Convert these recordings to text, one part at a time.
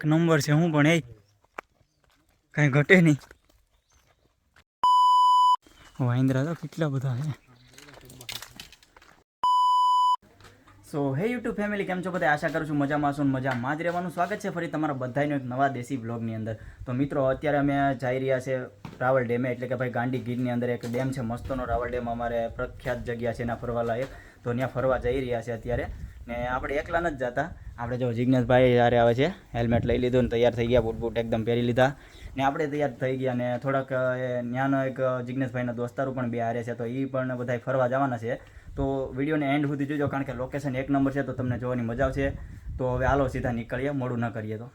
એક નંબર છે, હું પણ એ કાંઈ ઘટે નહીં. વાંદરા તો કેટલા બધા છે. સો હે યુટ્યુબ ફેમિલી કેમ છો બધા? આશા કરું છું મજામાં છો મજામાં જ રહેવાનું. સ્વાગત છે ફરી તમારા બધાનો એક નવા દેશી બ્લોગની અંદર. તો મિત્રો, અત્યારે અમે જઈ રહ્યા છે રાવલ ડેમે, એટલે કે ભાઈ ગાંડી ગીરની અંદર એક ડેમ છે, મસ્તનો રાવલ ડેમ અમારે પ્રખ્યાત જગ્યા છે, એના ફરવા લાયક. તો ત્યાં ફરવા જઈ રહ્યા છે અત્યારે. ને આપણે એકલા નથી જતા. આપણે જો જિજ્ઞેશભાઈ જ્યારે આવે છે હેલ્મેટ લઈ લીધું ને તૈયાર થઈ ગયા, બૂટ બૂટ એકદમ પહેરી લીધા. ને આપણે તૈયાર થઈ ગયા ને થોડાક એ ન્યાનો એક જિજ્ઞેશભાઈના દોસ્તારો પણ બે હારે છે, તો એ પણ બધા ફરવા જવાના છે. તો વિડીયોને એન્ડ સુધી જોજો, કારણ કે લોકેશન એક નંબર છે, તો તમને જોવાની મજા આવશે. તો હવે હાલો સીધા નીકળીએ, મોડું ન કરીએ તો.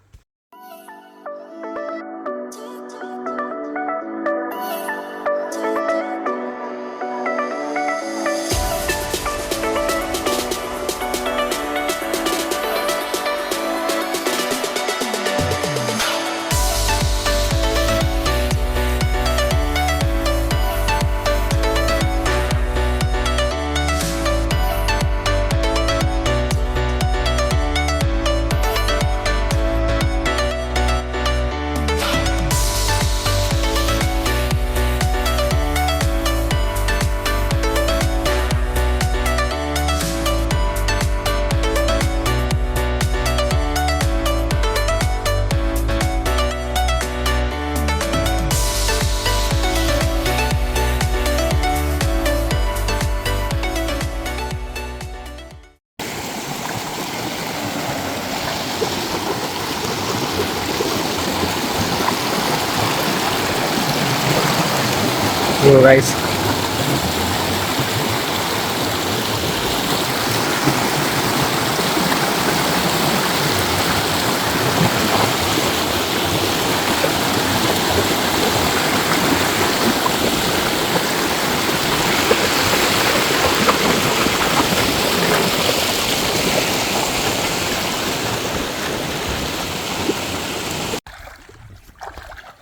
જો ગાઈસ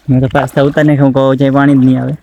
મેં તો પાસ્તા ઉતારને હું કહું છે પાણી જ નહીં આવે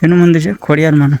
કેનું મંદિર છે? ખોડિયારમાંનું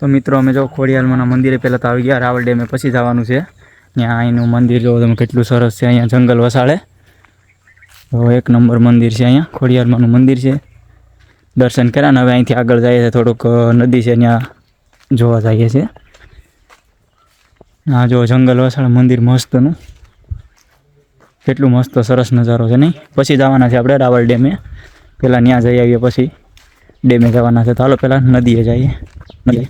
તો મિત્રો, અમે જો ખોડિયાલમાંના મંદિરે પહેલાં તો આવી ગયા. રાવલ ડેમે પછી જવાનું છે. ત્યાં અહીંનું મંદિર જો તમે કેટલું સરસ છે. અહીંયા જંગલ વસાડે. તો એક નંબર મંદિર છે અહીંયા. ખોડિયાલમાંનું મંદિર છે. દર્શન કર્યા ને હવે અહીંથી આગળ જઈએ છીએ. થોડુંક નદી છે ત્યાં જોવા જઈએ છીએ. આ જો જંગલ વસાડે મંદિર મસ્તનું. કેટલું મસ્ત સરસ નજારો છે નહીં? પછી જવાના છે આપણે રાવલ ડેમે. પહેલાં ત્યાં જઈ આવીએ પછી. ડેમે જવાના છે. તો હાલો પહેલાં નદીએ જઈએ. નદી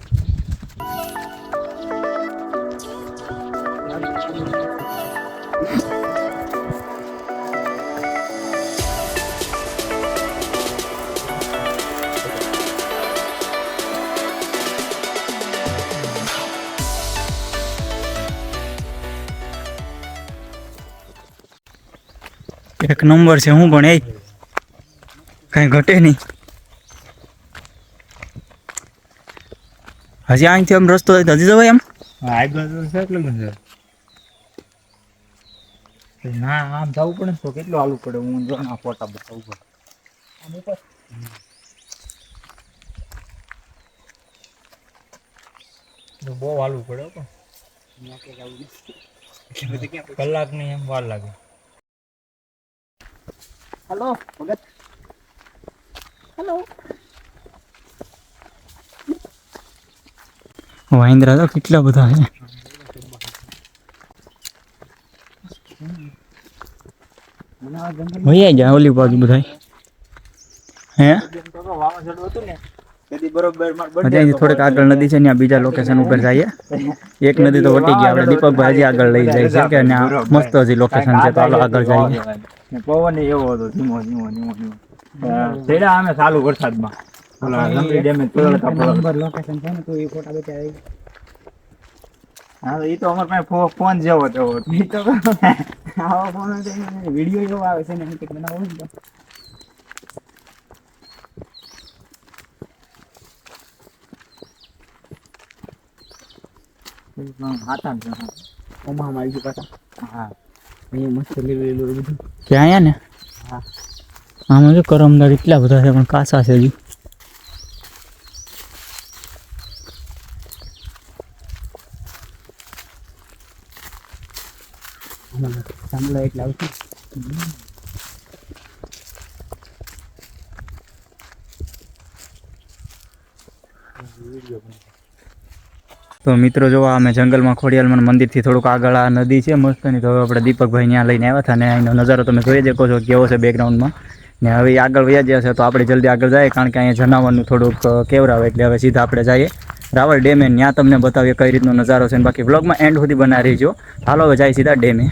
એક નંબર છે. હું પણ એ કઈ ઘટે નહીં. હજી અહીંથી આમ રસ્તો હજી જવાય એમ. ના આમ જવું પડે તો કેટલું હાલવું પડે? હું જો ના ફોટા બતાવું પડે તો બહુ હાલવું પડે પણ. કલાકની એમ વાર લાગે. હલો ભગત. હલો. વાહિંદ્રા તો કેટલા બધા છે વહી ગયા ઓલી બાજુ બધા હે વાવાઝોડું હતું ને તેથી બરોબર માર birthday ત્યાંથી થોડીક આગળ નદી છે ત્યાં બીજા લોકેશન ઉપર જઈએ એક નદી તો વટી ગયા આપણે દીપકભાઈ હજી આગળ લઈ જાય છે કે ત્યાં મસ્ત હજી લોકેશન છે તો હાલો આગળ જઈએ ને પવન ય એવો હતો ધીમો ધીમો ધીમો ધીમો. ચડ્યા અમે ચાલુ વરસાદમાં? ઓલા લંબી ડેમે પલળતા પલળતા. લોકેશન છે ને તો એ ફોટા બતાવે હા તો તો અમાર પાસે ફોન જેવો તેવો હતો. તો આવો ફોન વીડિયો એવો આવે છે ને એમ કંઈક બનાવો ને તો હાથા ને ત્યાં. ઓમાં આવી ગયું પાછા હા અહીંયા મસ્ત લીલું લીલું બધું ક્યાં આયા ને હા આમાં જો કરમદાર એટલા બધા છે પણ કાસા છે હજી આમાં સાંભળો એટલે આવશે તો મિત્રો જો અમે જંગલમાં ખોડિયાલમાં મંદિરથી થોડુંક આગળ આ નદી છે, મસ્તની. તો હવે આપણે દીપકભાઈ ત્યાં લઈને આવ્યા હતા અને અહીંનો નજારો તમે જોઈ શકો છો, કેવો છે બેકગ્રાઉન્ડમાં ને હવે આગળ વ્યાજ છે, તો આપણે જલ્દી આગળ જઈએ, કારણ કે અહીંયા જનાવરનું થોડુંક કેવરાવે, એટલે હવે સીધા આપણે જઈએ. રાવળ ડેમે ત્યાં તમને બતાવીએ કઈ રીતનો નજારો છે બાકી વ્લોગમાં એન્ડ સુધી બનાવી રહીજો હાલો, હવે જાય સીધા ડેમે.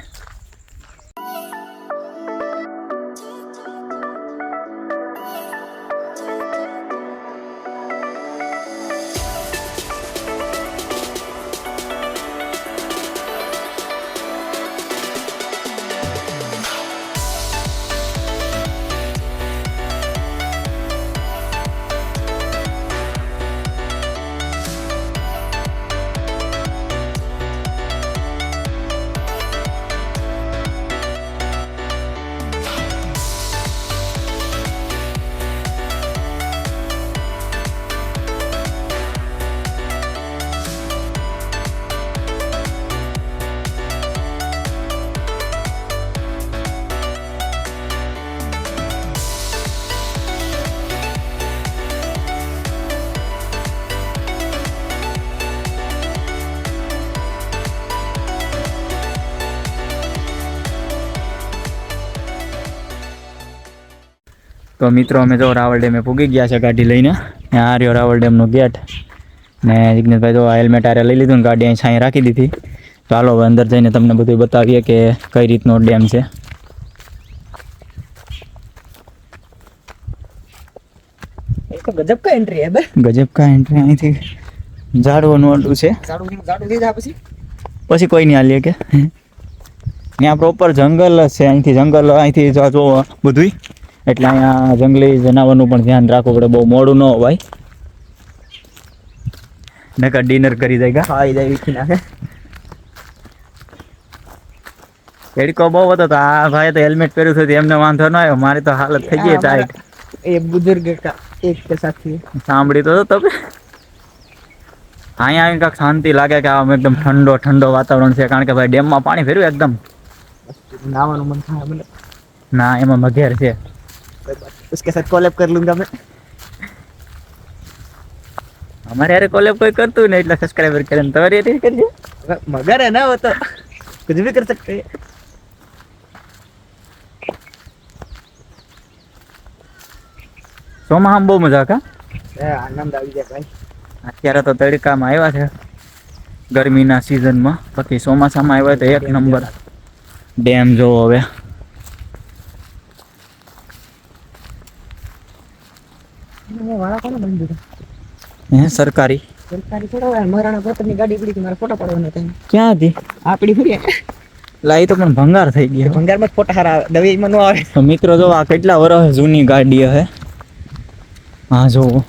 તો મિત્રો અમે જો રાવળ ડેમે પૂગી ગયા છે ગાડી લઈને. આ રહ્યો રાવળ ડેમનો ગેટ. ને જિજ્ઞેશભાઈ જો હેલ્મેટ આરે લઈ લીધું ને ગાડી અહીં છાંય રાખી દીધી. તો હાલો હવે અંદર જઈને તમને બધું બતાવીએ કે કઈ રીતનો ડેમ છે. ગજબકા ગજબ કા એન્ટ્રી હે બે ગજબ કા એન્ટ્રી અહીંથી ઝાડવાનું અડું છે. પછી? પછી કોઈ નહીં હાલીએ કે? ત્યાં પ્રોપર જંગલ છે અહીંથી જંગલ અહીંથી જો જો બધુંય. એટલે અહીંયા જંગલી જનાવરનું પણ ધ્યાન રાખવું પડે. બહુ મોડું ન હોય. નકર ડિનર કરી જાય ખાઈ જાય વીખી નાખે. એડકો બહુ હતો તો આ ભાઈ તો હેલ્મેટ પહેર્યું હતું એમને વાંધો ન આવ્યો. મારી તો હાલત થઈ ગઈ ટાઈટ એ બુઝુર્ગ એક સાથી. સાંભળી તો તમે. અહીંયા આવીને કાંઈક શાંતિ લાગે કે આમ એકદમ ઠંડો ઠંડો વાતાવરણ છે કારણ કે ભાઈ ડેમમાં પાણી ફેર્યું એકદમ. નાવાનું મન થાય ના એમાં મઘેર છે. उसके साथ कोलैब कर लूंगा मैं અમારે યાર કોલેબ કોઈ કરતું નહીં એટલે સબસ્ક્રાઈબર કરે ને તમારી યાર કરજો मगर है ना वो तो कुछ भी कर सकते हैं ચોમાસામાં બહુ મજા કા એ આનંદ આવી જાય ભાઈ અત્યારે તો તડકામાં આવ્યા છે ગરમીના સિઝનમાં બાકી ચોમાસામાં આવ્યા તો એક નંબર ડેમ જોવો હવે હે સરકારી? સરકારી થોડા મહારાણા પ્રતાપની ગાડી પડી હતી મારે ફોટા પાડવાના હતા. ક્યાં હતી આપડી ફરી લાઈ તો પણ ભંગાર થઈ ગઈ ભંગારમાં જ ફોટા સારા આવે દવાઈમાં આવે. મિત્રો જો આ કેટલા વર્ષ જૂની ગાડી હે? હા જોવો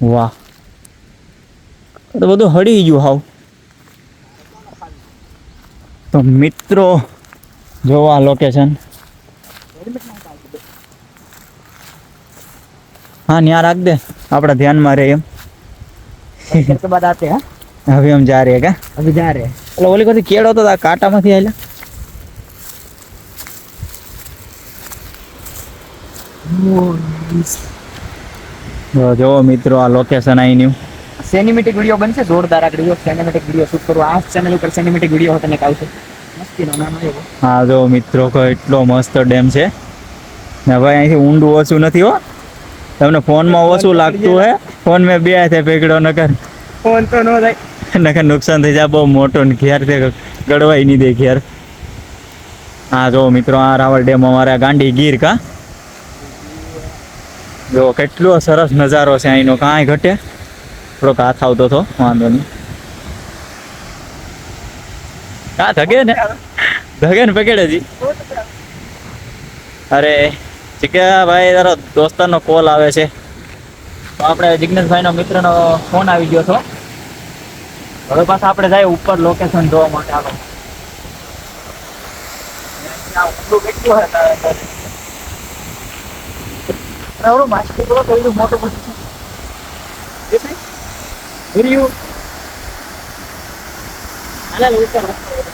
વાહ. તો બધું હળી ગયું હાવ. તો મિત્રો જોવા લોકેશન હા ત્યાં રાખ દે આપણા ધ્યાનમાં રહે એમ घर के बाद आते हैं હવે એમ જા રહે કા अभी जा रहे हैं એટલે ઓલી કોઈ કેળો તો આ કાંટામાંથી આવેલા જો જો મિત્રો આ લોકેશન અહીંનું સિનેમેટિક વિડીયો બનશે જોરદાર આ વિડીયો સિનેમેટિક વિડીયો શૂટ કરવો આ ચેનલ ઉપર સિનેમેટિક વિડીયો હોતા ને આવશે મસ્તીનો નામ આવ્યો હા જો મિત્રો કો એટલો મસ્ત ડેમ છે ને ભાઈ અહીંથી ઊંડું ઓછું નથી હો તમને ફોનમાં ઓછું લાગતું હે? ફોન મેં બે હાથે પકડ્યો નકર ફોન તો નો થાય. નકર નુકસાન થઈ જાય બહુ મોટો ને ઘેર તે ગળવાઈ નહીં દે ઘેર. હા જો મિત્રો આ રાવળ ડેમ અમારા ગાંડી ગીર કા? જો કેટલો સરસ નજારો છે અહીંનો કાંઈ ઘટે? થોડોક હાથ આવતો હતો વાંધો નહીં. હા ધગે ને? ધગે ને પકડે જી અરે ચીકા ભાઈ તારો દોસ્તારનો કોલ આવે છે. તો આપણે મિત્ર મિત્રનો ફોન આવી ગયો હતો. હવે પાછા આપણે જાય ઉપર લોકેશન જોવા માટે આગળ. મોટું હે તારે અંદર? એવડું માછલી બોલો તો એવડું મોટું બધું છે. દેખાય? ભર્યું. હાલે લે, ઉપર રસ્તો છે.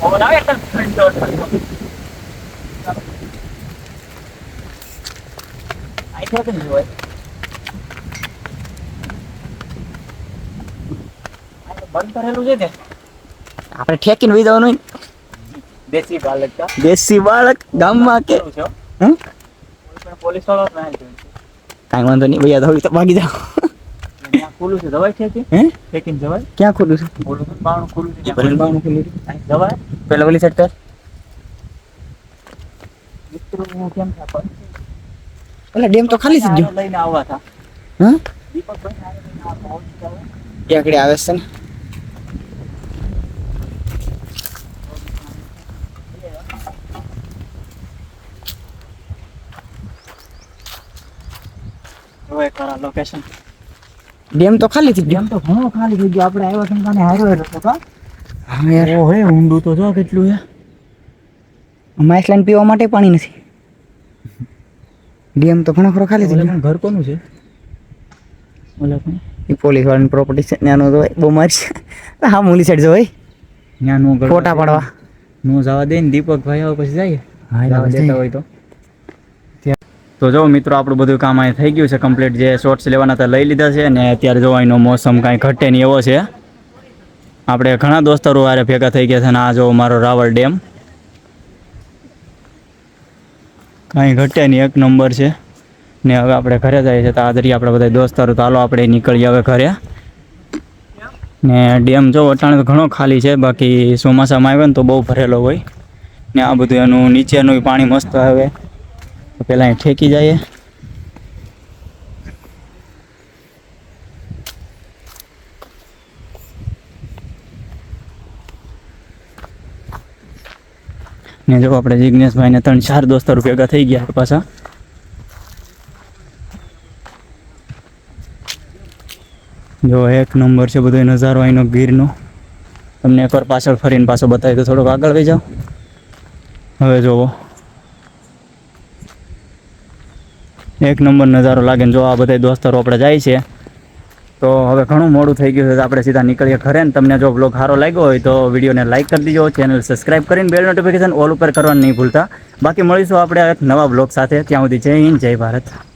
પવન આવે ઠંડો. અહીંથી કેમ જોવાય? બંધ કરેલું છે ને આપણે ઠેકીને વહી જવાનું દેશી બાલક દેશી બાળક ગામમાં કે કરું છો? હમ પોલીસ વાળો ના કાંઈ વાંધો નહીં ભૈયા થોડી તો ભાગી જાઓ. ખુલ્લું છે દવાઈ ઠેકી? હે? ઠેકીને જવાય? ક્યાં ખુલ્લું છે? બોલું તો બારણું ખુલ્લું છે ત્યાં ખુલ્લું છે. જવાય? પેલા ઓલી સાઈડ કર. મિત્રો કેમ થાય? પેલા ડેમ તો ખાલી થઈ ગયો. લઈને આવવા હતા. હા? ઓછી આવે. છે ને. લોકેશન ડેમ તો ખાલી થઈ ગયો. એમ તો ઘણો ખાલી થઈ ગયો. આપણે આવ્યા સંતાને હારો હતો કા હા યાર. ઓ ઊંડું તો જો કેટલું હે અમારે લાઈન પીવા માટે પાણી નથી. ડેમ તો ઘણો ખરો ખાલી થઈ ઓલે ગયો. પણ ઘર કોનું છે? ઓલે એ પોલીસ વાળાની પ્રોપર્ટી છે ત્યાંનો તો બહુ મારી છે. હા મૂલી સાઈડ જો ભાઈ. ત્યાં નો ફોટા પાડવા. નો જવા દે ને દીપકભાઈ આવે પછી જાય. હા, જવા દેતા હોય તો. તો જો મિત્રો આપણું બધું કામ અહીં થઈ ગયું છે કમ્પ્લીટ જે શોર્ટ્સ લેવાના હતા લઈ લીધા છે ને અત્યારે જો અહીંનો મોસમ કાંઈ ઘટે નહીં એવો છે. આપણે ઘણા દોસ્તારો હારે ભેગા થઈ ગયા છે ને આ જો મારો રાવલ ડેમ. કાંઈ ઘટે નહીં, એક નંબર છે. ને હવે આપણે ઘરે જઈએ છીએ તો આદરી આપણે બધા દોસ્તારો તો હાલો આપણે નીકળીએ હવે ઘરે. ને ડેમ જો અટાણે તો ઘણો ખાલી છે, બાકી ચોમાસામાં આવે ને તો બહુ ભરેલો હોય. ને આ બધું એનું નીચેનું પાણી મસ્ત આવે. તો પહેલાં ઠેકી જઈએ. ને જો આપણે જિજ્ઞેશભાઈને ત્રણ ચાર દોસ્તારો ભેગા થઈ ગયા પાછા. જો એક નંબર છે બધો નજારો અહીંનો ગીરનો. તમને એકવાર પાછળ ફરીને પાછો બતાવી તો થોડોક આગળ વહી જાઓ. હવે જોવો. એક નંબર નજારો લાગે જો આ બધા દોસ્તારો આપણે જાય છે. તો હવે ઘણું મોડું થઈ ગયું છે આપણે સીધા નીકળીએ ઘરે ને. તમને જો બ્લોગ સારો લાગ્યો હોય તો વિડીયોને લાઇક કરી દીજો ચેનલ સબસ્ક્રાઇબ કરીને બેલ નોટિફિકેશન ઓલ ઉપર કરવાનું નહીં ભૂલતા. બાકી મળીશું આપણે નવા બ્લોગ સાથે. ત્યાં સુધી જય હિન્દ, જય ભારત.